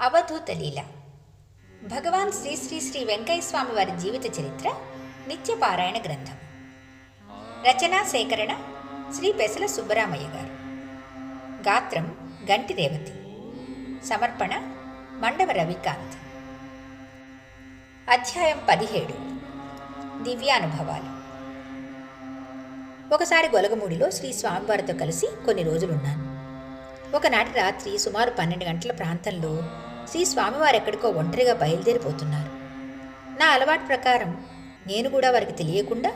అవధూత లీల భగవాన్ శ్రీ శ్రీ శ్రీ వెంకయ్యస్వామి వారి జీవిత చరిత్ర నిత్యపారాయణ గ్రంథం. రచనా సేకరణ శ్రీ పెసల సుబ్బరామయ్య గారు. గాత్రం గంటిదేవతి సమర్పణ మండవ రవికాంత్. అధ్యాయం పదిహేడు. దివ్యానుభవాలు. ఒకసారి గొలగమూడిలో శ్రీ స్వామివారితో కలిసి కొన్ని రోజులున్నాను. ఒకనాటి రాత్రి సుమారు పన్నెండు గంటల ప్రాంతంలో శ్రీ స్వామివారు ఎక్కడికో ఒంటరిగా బయలుదేరిపోతున్నారు. నా అలవాటు ప్రకారం నేను కూడా వారికి తెలియకుండా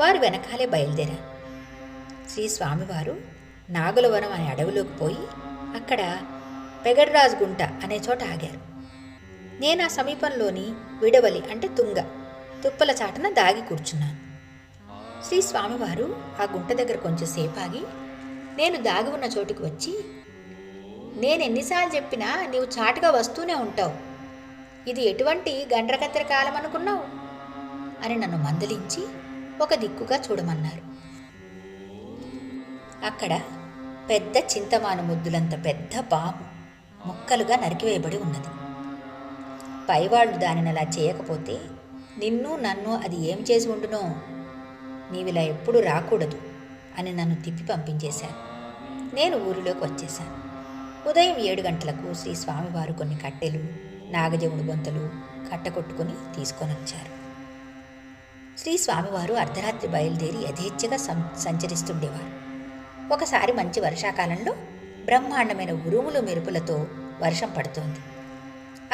వారు వెనకాలే బయలుదేరాను శ్రీ స్వామివారు నాగులవనం అనే అడవిలోకి పోయి అక్కడ పెగడ్రాజ్ గుంట అనే చోట ఆగారు. నేను ఆ సమీపంలోని విడవలి అంటే తుంగ తుప్పల చాటన దాగి కూర్చున్నాను. శ్రీ స్వామివారు ఆ గుంట దగ్గర కొంచెం సేపు ఆగి నేను దాగి ఉన్న చోటుకు వచ్చి నేను ఎన్నిసార్లు చెప్పినా నీవు చాటుగా వస్తూనే ఉంటావు. ఇది ఎటువంటి గండ్రకత్తెర కాలం అనుకున్నావు? అని నన్ను మందలించి ఒక దిక్కుగా చూడమన్నారు. అక్కడ పెద్ద చింతమాను ముద్దులంత పెద్ద పాము ముక్కలుగా నరికివేయబడి ఉన్నది. పైవాళ్ళు దానిని అలా చేయకపోతే నిన్ను నన్ను అది ఏం చేసి ఉండునో? నీవిలా ఎప్పుడు రాకూడదు అని నన్ను తిప్పి పంపించేశాను నేను ఊరిలోకి వచ్చేశాను. ఉదయం ఏడు గంటలకు శ్రీ స్వామివారు కొన్ని కట్టెలు నాగజముడు బొంతలు కట్టకొట్టుకుని తీసుకొని వచ్చారు. శ్రీ స్వామివారు అర్ధరాత్రి బయలుదేరి యథేచ్ఛగా సం సంచరిస్తుండేవారు. ఒకసారి మంచి వర్షాకాలంలో బ్రహ్మాండమైన ఉరుములు మెరుపులతో వర్షం పడుతోంది.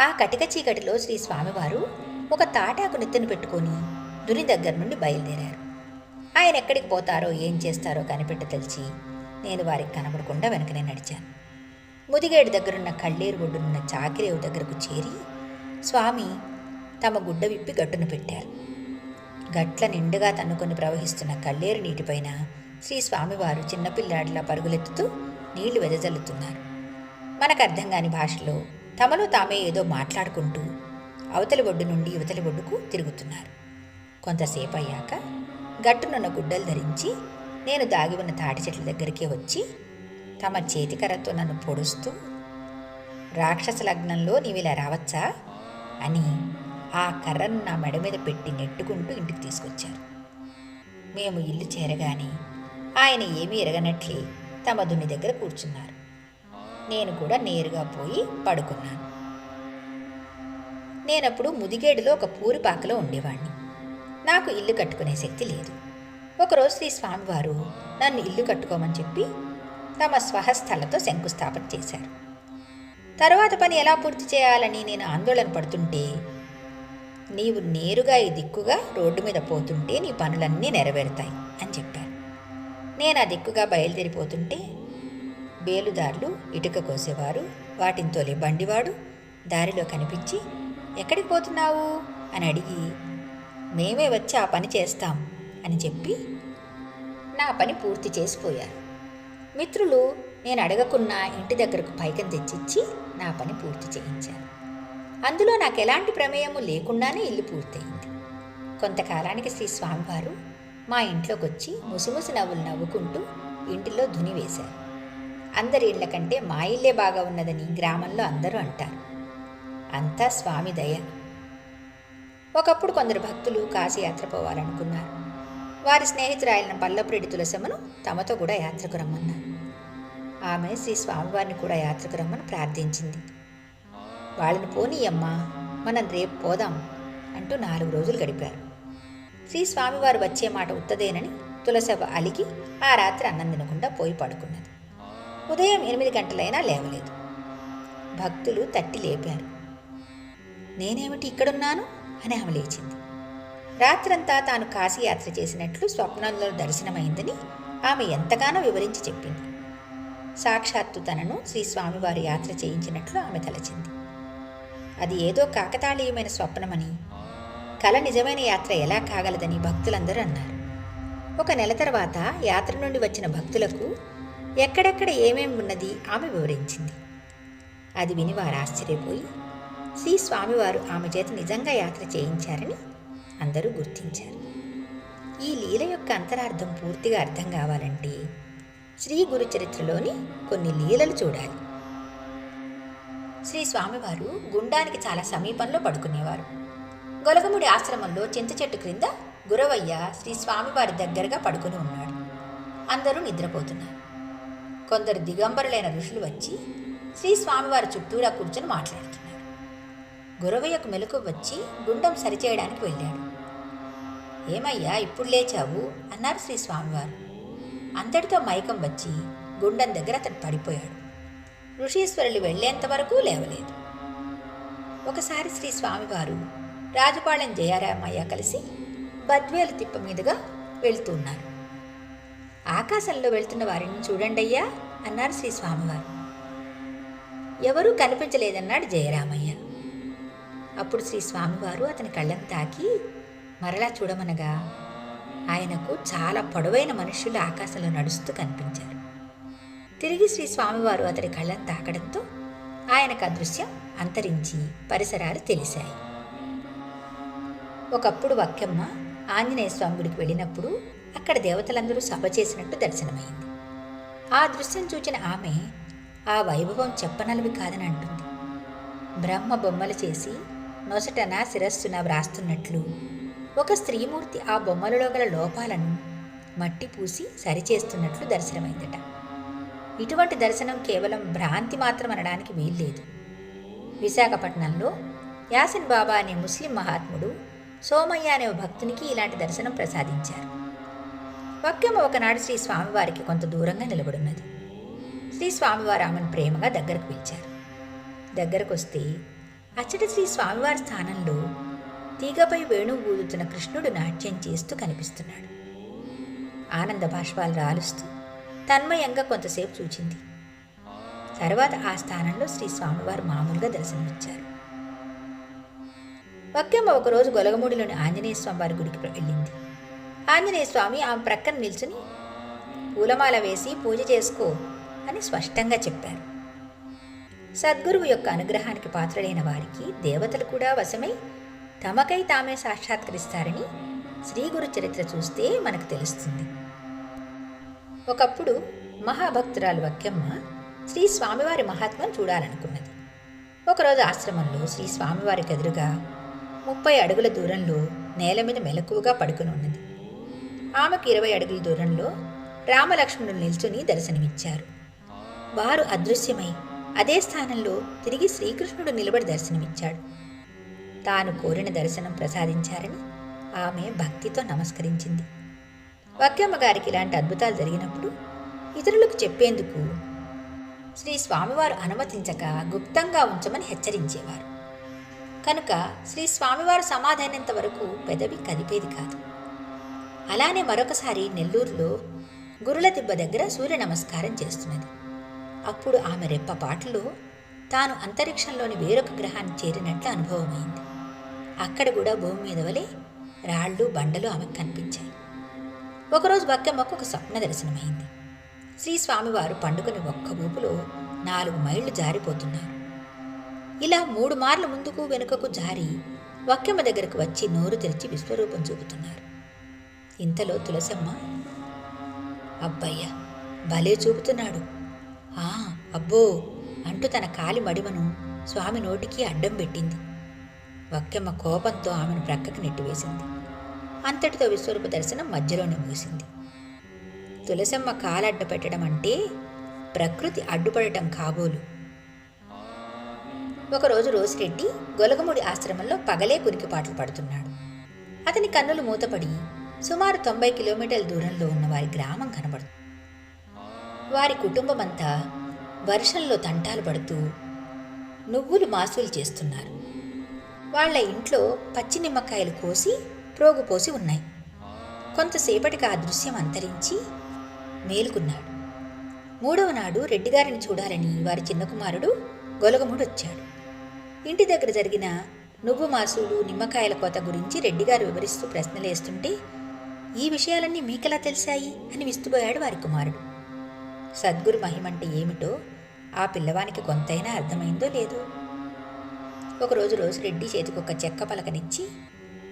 ఆ కటిక చీకటిలో శ్రీ స్వామివారు ఒక తాటాకు నెత్తిన పెట్టుకొని దుని దగ్గర నుండి బయలుదేరారు. ఆయన ఎక్కడికి పోతారో ఏం చేస్తారో కనిపెట్ట తెలిసి నేను వారికి కనబడకుండా వెనకనే నడిచాను. ముదిగేడు దగ్గరున్న కళ్ళేరు ఒడ్డునున్న చాకిరేవు దగ్గరకు చేరి స్వామి తమ గుడ్డ విప్పి గట్టున పెట్టారు. గట్ల నిండుగా తన్నుకొని ప్రవహిస్తున్న కళ్ళేరు నీటిపైన శ్రీ స్వామివారు చిన్నపిల్లాడిలా పరుగులెత్తుతూ నీళ్ళు వెదజల్లుతున్నారు. మనకు అర్థం కాని భాషలో తమలో తామే ఏదో మాట్లాడుకుంటూ అవతలి ఒడ్డు నుండి యువతలి ఒడ్డుకు తిరుగుతున్నారు. కొంతసేపు అయ్యాక గట్టునున్న గుడ్డలు ధరించి నేను దాగి ఉన్న తాటి చెట్ల దగ్గరికే వచ్చి తమ చేతికరతో నన్ను పొడుస్తూ రాక్షస లగ్నంలో నీవిలా రావచ్చా? అని ఆ కర్రను నా మెడ మీద పెట్టి నెట్టుకుంటూ ఇంటికి తీసుకొచ్చారు. మేము ఇల్లు చేరగానే ఆయన ఏమీ ఎరగనట్లే తమ దుని దగ్గర కూర్చున్నారు. నేను కూడా నేరుగా పోయి పడుకున్నాను. నేనప్పుడు ముదిగేడులో ఒక పూరిపాకలో ఉండేవాణ్ణి. నాకు ఇల్లు కట్టుకునే శక్తి లేదు. ఒకరోజు శ్రీ స్వామివారు నన్ను ఇల్లు కట్టుకోమని చెప్పి తమ స్వహస్థలతో శంకుస్థాపన చేశారు. తర్వాత పని ఎలా పూర్తి చేయాలని నేను ఆందోళన పడుతుంటే నీవు నేరుగా ఈ దిక్కుగా రోడ్డు మీద పోతుంటే నీ పనులన్నీ నెరవేరుతాయి అని చెప్పారు. నేను ఆ దిక్కుగా బయలుదేరిపోతుంటే బేలుదారులు ఇటుక కోసేవారు వాటిని తోలే బండివాడు దారిలో కనిపించి ఎక్కడికి పోతున్నావు? అని అడిగి మేమే వచ్చి ఆ పని చేస్తాం అని చెప్పి నా పని పూర్తి చేసిపోయారు. మిత్రులు నేను అడగకున్న ఇంటి దగ్గరకు పైకం తెచ్చిచ్చి నా పని పూర్తి చేయించారు. అందులో నాకు ఎలాంటి ప్రమేయము లేకుండానే ఇల్లు పూర్తయింది. కొంతకాలానికి శ్రీ స్వామివారు మా ఇంట్లోకి వచ్చి ముసిముసి నవ్వులు నవ్వుకుంటూ ఇంటిలో దుని వేశారు. అందరి ఇళ్ళ కంటే మా ఇల్లే బాగా ఉన్నదని గ్రామంలో అందరూ అంటారు. అంతా స్వామి దయ. ఒకప్పుడు కొందరు భక్తులు కాశీయాత్ర పోవాలనుకున్నారు. వారి స్నేహితురాయలను పల్లపురెడ్డి తులసమ్మను తమతో కూడా యాత్రకు రమ్మన్నారు. ఆమె శ్రీ స్వామివారిని కూడా యాత్రకు రమ్మని ప్రార్థించింది. వాళ్ళని పోనీయమ్మా మనం రేపు పోదాం అంటూ నాలుగు రోజులు గడిపారు. శ్రీ స్వామివారు వచ్చే మాట ఉత్తదేనని తులసభ అలిగి ఆ రాత్రి అన్నం తినకుండా పోయి పడుకున్నది. ఉదయం ఎనిమిది గంటలైనా లేవలేదు. భక్తులు తట్టి లేపారు. నేనేమిటి ఇక్కడున్నాను? అని ఆమె లేచింది. రాత్రంతా తాను కాశీయాత్ర చేసినట్లు స్వప్నంలో దర్శనమైందని ఆమె ఎంతగానో వివరించి చెప్పింది. సాక్షాత్తు తనను శ్రీ స్వామివారి యాత్ర చేయించినట్లు ఆమె తలచింది. అది ఏదో కాకతాళీయమైన స్వప్నమని కల నిజమైన యాత్ర ఎలా కాగలదని భక్తులందరూ అన్నారు. ఒక నెల తర్వాత యాత్ర నుండి వచ్చిన భక్తులకు ఎక్కడెక్కడ ఏమేమి ఉన్నది ఆమె వివరించింది. అది విని వారు ఆశ్చర్యపోయి శ్రీ స్వామివారు ఆమె చేత నిజంగా యాత్ర చేయించారని అందరూ గుర్తించారు. ఈ లీల యొక్క అంతరార్థం పూర్తిగా అర్థం కావాలంటే శ్రీ గురు చరిత్రలోని కొన్ని లీలలు చూడాలి. శ్రీ స్వామివారు గుండానికి చాలా సమీపంలో పడుకునేవారు. గొలగముడి ఆశ్రమంలో చింత చెట్టు క్రింద గురవయ్య శ్రీ స్వామివారి దగ్గరగా పడుకుని ఉన్నాడు. అందరూ నిద్రపోతున్నారు. కొందరు దిగంబరులైన ఋషులు వచ్చి శ్రీ స్వామివారి చుట్టూరా కూర్చొని మాట్లాడుతున్నారు. గురవయ్యకు మెలకు వచ్చి గుండం సరిచేయడానికి వెళ్ళాడు. ఏమయ్యా ఇప్పుడు లేచావు? అన్నారు శ్రీ స్వామివారు. అంతటితో మైకం వచ్చి గుండం దగ్గర అతడు పడిపోయాడు. ఋషీశ్వరులు వెళ్ళేంత వరకు లేవలేదు. ఒకసారి శ్రీ స్వామివారు రాజపాళెం జయారామయ్య కలిసి బద్వేలు తిప్ప మీదుగా వెళ్తున్నారు ఆకాశంలో వెళ్తున్న వారిని చూడండయ్యా అన్నారు శ్రీ స్వామివారు. ఎవరూ కనిపించలేదన్నాడు జయరామయ్య. అప్పుడు శ్రీ స్వామివారు అతని కళ్ళను తాకి మరలా చూడమనగా ఆయనకు చాలా పొడవైన మనుష్యులు ఆకాశంలో నడుస్తూ కనిపించారు. తిరిగి శ్రీ స్వామివారు అతడి కళ్ళను తాకడంతో ఆయనకు అదృశ్యం అంతరించి పరిసరాలు తెలిసాయి ఒకప్పుడు వక్కెమ్మ ఆంజనేయ స్వామి గుడికి వెళ్ళినప్పుడు అక్కడ దేవతలందరూ సభ చేసినట్టు దర్శనమైంది. ఆ దృశ్యం చూచిన ఆమె ఆ వైభవం చెప్పనలవి కాదని అంటుంది. బ్రహ్మ బొమ్మలు చేసి నొసటన శిరస్సున వ్రాస్తున్నట్లు ఒక స్త్రీమూర్తి ఆ బొమ్మలలో గల లోపాలను మట్టి పూసి సరిచేస్తున్నట్లు దర్శనమైందట. ఇటువంటి దర్శనం కేవలం భ్రాంతి మాత్రం అనడానికి వీల్లేదు. విశాఖపట్నంలో యాసిన్ బాబా అనే ముస్లిం మహాత్ముడు సోమయ్య అనే భక్తునికి ఇలాంటి దర్శనం ప్రసాదించారు. వక్యమ్మ ఒకనాడు శ్రీ స్వామివారికి కొంత దూరంగా నిలబడున్నది. శ్రీ స్వామివారు ఆమెను ప్రేమగా దగ్గరకు పిలిచారు. దగ్గరకు వస్తే అచ్చటి శ్రీ స్వామివారి స్థానంలో తీగపై వేణువు ఊదుతున్న కృష్ణుడు నాట్యం చేస్తూ కనిపిస్తున్నాడు. ఆనంద భాష్పాలు రాలుస్తూ తన్మయంగా కొంతసేపు చూచింది. తర్వాత ఆ స్థానంలో శ్రీ స్వామివారు మామూలుగా దర్శనమిచ్చారు. వక్యమ్మ ఒకరోజు గొలగమూడిలోని ఆంజనేయ స్వామి వారి గుడికి వెళ్ళింది. ఆంజనేయ స్వామి ఆమె ప్రక్కన నిల్చుని పూలమాల వేసి పూజ చేసుకో అని స్పష్టంగా చెప్పారు. సద్గురువు యొక్క అనుగ్రహానికి పాత్రుడైన వారికి దేవతలు కూడా వశమై తమకై తామే సాక్షాత్కరిస్తారని శ్రీ గురు చరిత్ర చూస్తే మనకు తెలుస్తుంది. ఒకప్పుడు మహాభక్తురాలు వక్యమ్మ శ్రీ స్వామివారి మహాత్మను చూడాలనుకున్నది. ఒకరోజు ఆశ్రమంలో శ్రీ స్వామివారికి ఎదురుగా ముప్పై అడుగుల దూరంలో నేల మీద మెలకువగా పడుకుని ఉన్నది. ఆమెకు ఇరవై అడుగుల దూరంలో రామలక్ష్మణులు నిల్చుని దర్శనమిచ్చారు. వారు అదృశ్యమై అదే స్థానంలో తిరిగి శ్రీకృష్ణుడు నిలబడి దర్శనమిచ్చాడు. తాను కోరిన దర్శనం ప్రసాదించారని ఆమె భక్తితో నమస్కరించింది. వక్యమ్మ గారికి ఇలాంటి అద్భుతాలు జరిగినప్పుడు ఇతరులకు చెప్పేందుకు శ్రీ స్వామివారు అనుమతించక గుప్తంగా ఉంచమని హెచ్చరించేవారు. కనుక శ్రీ స్వామివారు సమాధైనంత వరకు పెదవి కదిపేది కాదు. అలానే మరొకసారి నెల్లూరులో గురుల దిబ్బ దగ్గర సూర్య నమస్కారం చేస్తున్నది. అప్పుడు ఆమె రెప్పపాటులో తాను అంతరిక్షంలోని వేరొక గ్రహాన్ని చేరినట్లు అనుభవమైంది. అక్కడ కూడా భూమి మీద వలె రాళ్ళు బండలు ఆమెకు కనిపించాయి. ఒకరోజు బక్కమ్మకు ఒక స్వప్న దర్శనమైంది. శ్రీ స్వామివారు పండుగని ఒక్క ఊపులో నాలుగు మైళ్ళు జారిపోతున్నారు. ఇలా మూడు మార్లు ముందుకు వెనుకకు జారి వక్కెమ్మ దగ్గరకు వచ్చి నోరు తెరిచి విశ్వరూపం చూపుతున్నారు. ఇంతలో తులసమ్మ అబ్బయ్య భలే చూపుతున్నాడు. ఆ అబ్బో అంటూ తన కాలి మడిమను స్వామి నోటికి అడ్డం పెట్టింది. వక్కెమ్మ కోపంతో ఆమెను ప్రక్కకి నెట్టివేసింది. అంతటితో విశ్వరూప దర్శనం మధ్యలోనే ముగిసింది. తులసమ్మ కాలడ్డ పెట్టడం అంటే ప్రకృతి అడ్డుపడటం కాబోలు. ఒకరోజు రోజురెడ్డి గొలగముడి ఆశ్రమంలో పగలే కురికిపాట్లు పడుతున్నాడు. అతని కన్నులు మూతపడి సుమారు తొంభై కిలోమీటర్ల దూరంలో ఉన్న వారి గ్రామం కనబడుతుంది. వారి కుటుంబమంతా వర్షంలో తంటాలు పడుతూ నువ్వులు మాసులు చేస్తున్నారు. వాళ్ళ ఇంట్లో పచ్చి నిమ్మకాయలు కోసి ప్రోగుపోసి ఉన్నాయి. కొంతసేపటికి ఆ దృశ్యం అంతరించి మేలుకున్నాడు. మూడవ నాడు రెడ్డిగారిని చూడాలని వారి చిన్న కుమారుడు గొలగముడు వచ్చాడు. ఇంటి దగ్గర జరిగిన నువ్వు మాసులు నిమ్మకాయల కోత గురించి రెడ్డిగారు వివరిస్తూ ప్రశ్నలేస్తుంటే ఈ విషయాలన్నీ మీకెలా తెలిసాయి? అని విస్తుపోయాడు వారి కుమారుడు. సద్గురు మహిమంటే ఏమిటో ఆ పిల్లవానికి కొంతైనా అర్థమైందో లేదో ఒకరోజు రోజురెడ్డి చేతికి ఒక చెక్క పలకనిచ్చి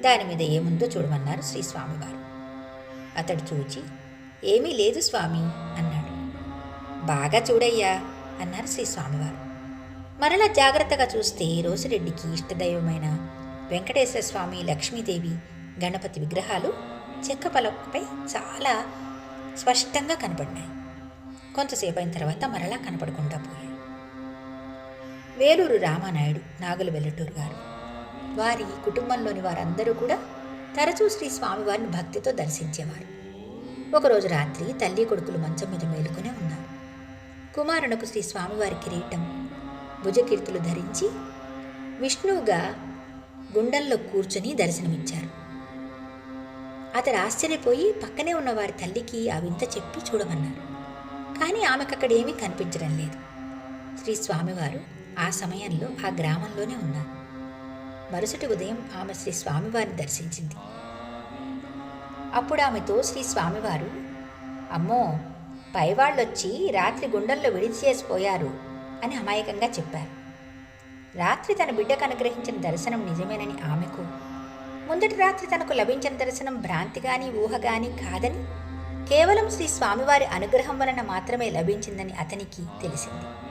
దాని మీద ఏముందో చూడమన్నారు శ్రీస్వామివారు అతడు చూచి ఏమీ లేదు స్వామి అన్నాడు. బాగా చూడయ్యా అన్నారు శ్రీస్వామివారు మరలా జాగ్రత్తగా చూస్తే రోజురెడ్డికి ఇష్టదైవమైన వెంకటేశ్వర స్వామి లక్ష్మీదేవి గణపతి విగ్రహాలు చెక్క పలకపై చాలా స్పష్టంగా కనపడినాయి కొంతసేపు అయిన తర్వాత మరలా కనపడకుండా పోయాయి. వేలూరు రామానాయుడు నాగుల వెల్లటూరు గారు. వారి కుటుంబంలోని వారందరూ కూడా తరచూ శ్రీ స్వామివారిని భక్తితో దర్శించేవారు. ఒకరోజు రాత్రి తల్లి కొడుకులు మంచం మీద మేలుకునే ఉన్నారు. కుమారునకు శ్రీ స్వామివారి కిరీటం భుజకీర్తులు ధరించి విష్ణువుగా గుండంలో కూర్చొని దర్శనమిచ్చారు. అతడు ఆశ్చర్యపోయి పక్కనే ఉన్న వారి తల్లికి ఆ వింత చెప్పి చూడమన్నారు. కానీ ఆమెకు అక్కడ ఏమీ కనిపించడం లేదు. శ్రీ స్వామివారు ఆ సమయంలో ఆ గ్రామంలోనే ఉన్నారు. మరుసటి ఉదయం ఆమె శ్రీ స్వామివారిని దర్శించింది. అప్పుడు ఆమెతో శ్రీ స్వామివారు అమ్మో పైవాళ్ళొచ్చి రాత్రి గుండెల్లో విడిచేసిపోయారు అని అమాయకంగా చెప్పారు. రాత్రి తన బిడ్డకు అనుగ్రహించిన దర్శనం నిజమేనని ఆమెకు ముందటి రాత్రి తనకు లభించిన దర్శనం భ్రాంతి కానీ ఊహ కానీ కాదని కేవలం శ్రీ స్వామివారి అనుగ్రహం వలన మాత్రమే లభించిందని అతనికి తెలిసింది.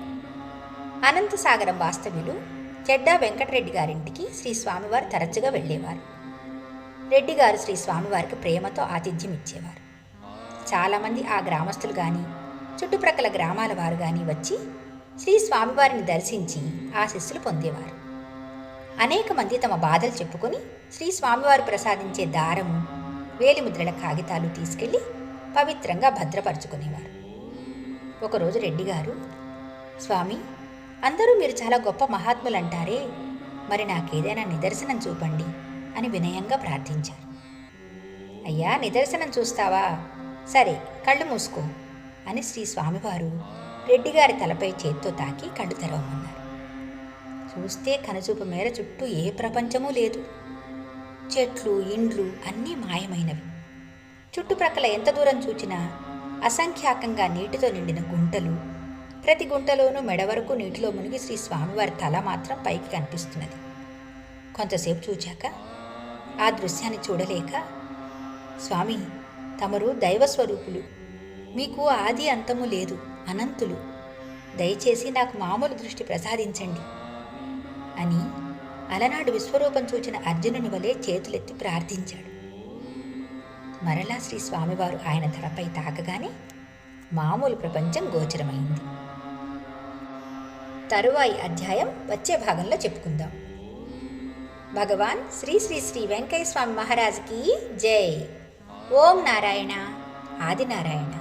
అనంతసాగరం వాస్తవ్యులు చెడ్డా వెంకటరెడ్డి గారింటికి శ్రీ స్వామివారు తరచుగా వెళ్ళేవారు. రెడ్డి గారు శ్రీ స్వామివారికి ప్రేమతో ఆతిథ్యం ఇచ్చేవారు. చాలామంది ఆ గ్రామస్తులు కానీ చుట్టుప్రక్కల గ్రామాల వారు కానీ వచ్చి శ్రీ స్వామివారిని దర్శించి ఆశీస్సులు పొందేవారు. అనేక మంది తమ బాధలు చెప్పుకొని శ్రీ స్వామివారు ప్రసాదించే దారము వేలిముద్రల కాగితాలు తీసుకెళ్ళి పవిత్రంగా భద్రపరుచుకునేవారు. ఒకరోజు రెడ్డి గారు స్వామి అందరూ మీరు చాలా గొప్ప మహాత్ములు అంటారే మరి నాకేదైనా నిదర్శనం చూపండి అని వినయంగా ప్రార్థించారు. అయ్యా నిదర్శనం చూస్తావా? సరే కళ్ళు మూసుకో అని శ్రీ స్వామివారు రెడ్డిగారి తలపై చేత్తో తాకి కళ్ళు తెరవమన్నారు. చూస్తే కనుచూపు మేర చుట్టూ ఏ ప్రపంచమూ లేదు. చెట్లు ఇండ్లు అన్నీ మాయమైనవి. చుట్టుప్రక్కల ఎంత దూరం చూచినా అసంఖ్యాకంగా నీటితో నిండిన గుంటలు ప్రతి గుంటలోనూ మెడ వరకు నీటిలో మునిగి శ్రీ స్వామివారి తల మాత్రం పైకి కనిపిస్తున్నది. కొంతసేపు చూచాక ఆ దృశ్యాన్ని చూడలేక స్వామి తమరు దైవస్వరూపులు. మీకు ఆది అంతము లేదు అనంతులు. దయచేసి నాకు మామూలు దృష్టి ప్రసాదించండి అని అలనాడు విశ్వరూపం చూచిన అర్జునుని వలె చేతులెత్తి ప్రార్థించాడు. మరలా శ్రీ స్వామివారు ఆయన ధరపై తాకగానే మామూలు ప్రపంచం గోచరమైంది. తరువాయి అధ్యాయం వచ్చే భాగంలో చెప్పుకుందాం. భగవాన్ శ్రీ శ్రీ శ్రీ వెంకయ్య స్వామి మహారాజ్కి జై. ఓం నారాయణ. ఆదినారాయణ.